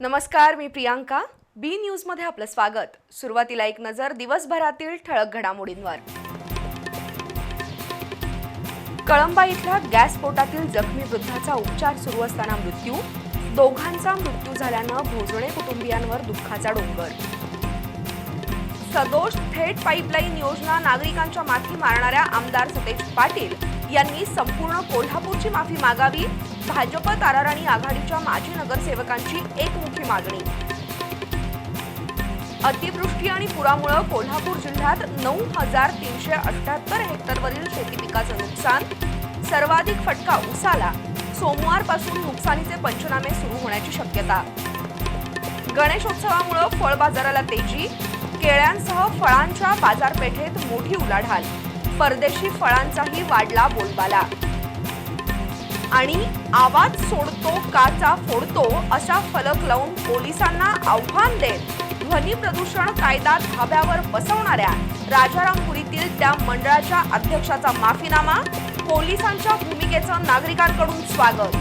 नमस्कार मी प्रियांका. बी न्यूजमध्ये आपलं स्वागत. सुरुवातीला एक नजर दिवसभरातील ठळक घडामोडींवर. कळंबा इथल्या गॅस स्फोटातील जखमी वृद्धाचा उपचार सुरू असताना मृत्यू. दोघांचा मृत्यू झाल्यानं भोजणे कुटुंबियांवर दुःखाचा डोंगर. सदोष थेट पाईपलाईन योजना नागरिकांच्या माथी मारणाऱ्या आमदार सतेज पाटील यांनी संपूर्ण कोल्हापूरची माफी मागावी भाजप ताराराणी आघाडीच्या माजी नगरसेवकांची एकमुखी मागणी. अतिवृष्टी आणि पुरामुळं कोल्हापूर जिल्ह्यात नऊ हजार तीनशे अठ्याहत्तर हेक्टरवरील शेती पिकाचं नुकसान सर्वाधिक फटका उसाला. सोमवारपासून नुकसानीचे पंचनामे सुरू होण्याची शक्यता. गणेशोत्सवामुळं फळ बाजाराला तेजी केळ्यांसह फळांच्या बाजारपेठेत मोठी उलाढाल. परदेशी फळांचाही वाढला बोलबाला. आणि आवाज सोडतो काचा फोडतो अशा फलक लावून पोलिसांना आव्हान देत ध्वनी प्रदूषण कायदा धाब्यावर बसवणाऱ्या राजारामपुरीतील त्या मंडळाच्या अध्यक्षाचा माफीनामा पोलिसांच्या भूमिकेचं नागरिकांकडून स्वागत.